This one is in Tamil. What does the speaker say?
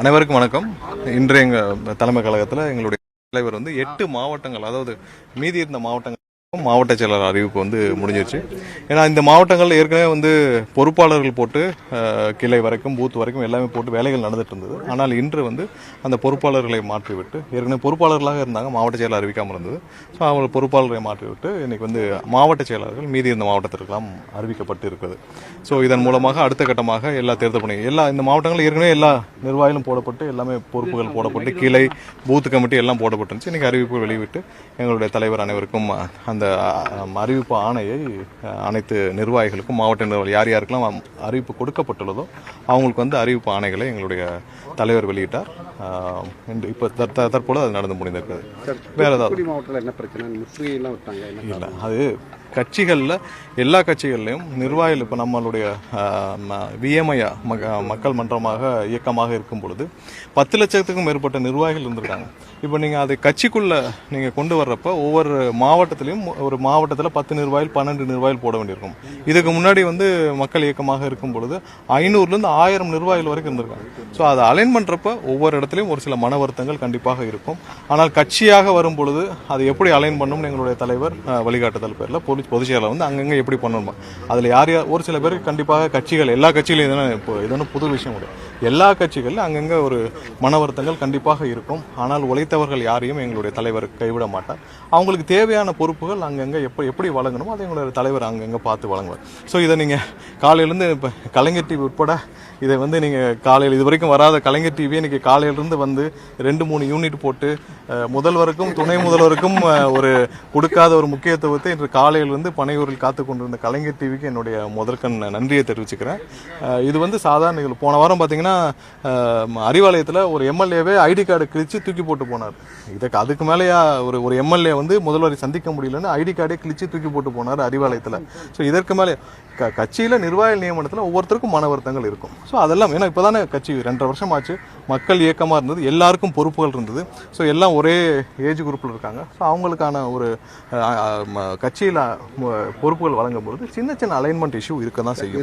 அனைவருக்கும் வணக்கம். இன்று எங்கள் தலைமை கழகத்தில் எங்களுடைய தலைவர் வந்து எட்டு மாவட்டங்கள் அதாவது மீதி இருந்த மாவட்டங்கள் மாவட்ட செயலர் அறிவிப்பு வந்து முடிஞ்சிருச்சு. ஏன்னா இந்த மாவட்டங்களில் ஏற்கனவே வந்து பொறுப்பாளர்கள் போட்டு கிளை வரைக்கும் பூத் வரைக்கும் எல்லாமே போட்டு வேலைகள் நடந்துட்டு இருந்தது. ஆனால் இன்று வந்து அந்த பொறுப்பாளர்களை மாற்றிவிட்டு ஏற்கனவே பொறுப்பாளர்களாக இருந்தாங்க மாவட்ட செயலர் அறிவிக்காமல் இருந்தது. ஸோ அவங்க பொறுப்பாளர்களை மாற்றிவிட்டு இன்றைக்கி வந்து மாவட்ட செயலாளர்கள் மீதி இருந்த மாவட்டத்திற்கெல்லாம் அறிவிக்கப்பட்டு இருக்கிறது ஸோ இதன் மூலமாக அடுத்த கட்டமாக எல்லா தேர்தல் பணி எல்லா இந்த மாவட்டங்களில் ஏற்கனவே எல்லா நிர்வாகிகளும் போடப்பட்டு எல்லாமே பொறுப்புகள் போடப்பட்டு கிளை பூத் கமிட்டி எல்லாம் போடப்பட்டுருந்துச்சு. இன்றைக்கி அறிவிப்பு வெளியிட்டு எங்களுடைய தலைவர் அனைவருக்கும் அந்த அறிவிப்பு ஆணையை அனைத்து நிர்வாகிகளுக்கும் மாவட்ட நிர்வாகி யார் யாருக்கெல்லாம் அறிவிப்பு கொடுக்கப்பட்டுள்ளதோ அவங்களுக்கு வந்து அறிவிப்பு ஆணைகளை எங்களுடைய தலைவர் வெளியிட்டார். இப்போ தற்ப- தற்போது அது நடந்து முடிந்திருக்கிறது. வேற ஏதாவது? மாவட்டத்தில் என்ன பிரச்சனை? இல்லை அது கட்சிகளில் எல்லா கட்சிகள்லையும் நிர்வாகிகள் இப்போ நம்மளுடைய விஎம்ஐயா மக்கள் மன்றமாக இயக்கமாக இருக்கும் பொழுது பத்து லட்சத்துக்கும் மேற்பட்ட நிர்வாகிகள் இருந்திருக்காங்க. இப்போ நீங்கள் அதை கட்சிக்குள்ளே நீங்கள் கொண்டு வர்றப்ப ஒவ்வொரு மாவட்டத்திலையும் ஒரு மாவட்டத்தில் பத்து நிர்வாயில் பன்னெண்டு நிர்வாயில் போட வேண்டியிருக்கும். இதுக்கு முன்னாடி வந்து மக்கள் இயக்கமாக இருக்கும் பொழுது ஐநூறுலேருந்து ஆயிரம் நிர்வாயில் வரைக்கும் இருந்திருக்காங்க. ஸோ அதை அலைன் பண்ணுறப்ப ஒவ்வொரு இடத்துலையும் ஒரு சில மன வருத்தங்கள் கண்டிப்பாக இருக்கும். ஆனால் கட்சியாக வரும் பொழுது அதை எப்படி அலைன் பண்ணணும்னு எங்களுடைய தலைவர் வழிகாட்டுதல் பேரில் பொது பொதுச் செயலாளர் வந்து அங்கங்கே எப்படி பண்ணணுமா? அதில் யார் யார் ஒரு சில பேருக்கு கண்டிப்பாக கட்சிகள் எல்லா கட்சிகளையும் இதெல்லாம் இப்போ இது புது விஷயம் கிடையாது எல்லா கட்சிகளிலும் அங்கங்கே ஒரு மன வருத்தங்கள் கண்டிப்பாக இருக்கும். ஆனால் உழைத்தவர்கள் யாரையும் எங்களுடைய தலைவர் கைவிட மாட்டார். அவங்களுக்கு தேவையான பொறுப்புகள் அங்கங்கே எப்படி எப்படி வழங்கணுமோ அதை எங்களோட தலைவர் அங்கங்கே பார்த்து வழங்குவார். ஸோ இதை நீங்கள் காலையிலேருந்து இப்போ கலைஞர் டிவி உட்பட இதை வந்து நீங்கள் காலையில் இது வரைக்கும் வராத கலைஞர் டிவி இன்னைக்கு காலையிலிருந்து வந்து ரெண்டு மூணு யூனிட் போட்டு முதல்வருக்கும் துணை முதல்வருக்கும் ஒரு கொடுக்காத ஒரு முக்கியத்துவத்தை இன்று காலையிலிருந்து பனையூரில் காத்து கொண்டிருந்த கலைஞர் டிவிக்கு என்னுடைய முதற்கண் நன்றியை தெரிவிச்சுக்கிறேன். இது வந்து சாதாரண நிகழ்வு போன வாரம் பார்த்தீங்கன்னா அறிவாலயத்தில் ஒரு எம்எல்ஏவே ஐடி கார்டு கிழிச்சு தூக்கி போட்டு போனார். இதுக்கு அதுக்கு மேலேயா ஒரு ஒரு எம்எல்ஏ வந்து முதல்வரை சந்திக்க முடியலன்னு ஐடி கார்டே கிழிச்சு தூக்கி போட்டு போனார் அறிவாலயத்தில். ஸோ இதற்கு மேலே க கட்சியில் நிர்வாக நியமனத்தில் ஒவ்வொருத்தருக்கும் மன வருத்தங்கள் இருக்கும். ஸோ அதெல்லாம் ஏன்னா இப்போ தானே கட்சி ரெண்டரை வருஷம் ஆச்சு மக்கள் இயக்கமாக இருந்தது எல்லாருக்கும் பொறுப்புகள் இருந்தது. ஸோ எல்லாம் ஒரே ஏஜ் குரூப்பில் இருக்காங்க. ஸோ அவங்களுக்கான ஒரு கட்சியில் பொறுப்புகள் வழங்கும் பொழுது சின்ன சின்ன அலைன்மெண்ட் இஷ்யூ இருக்க தான் செய்யும்.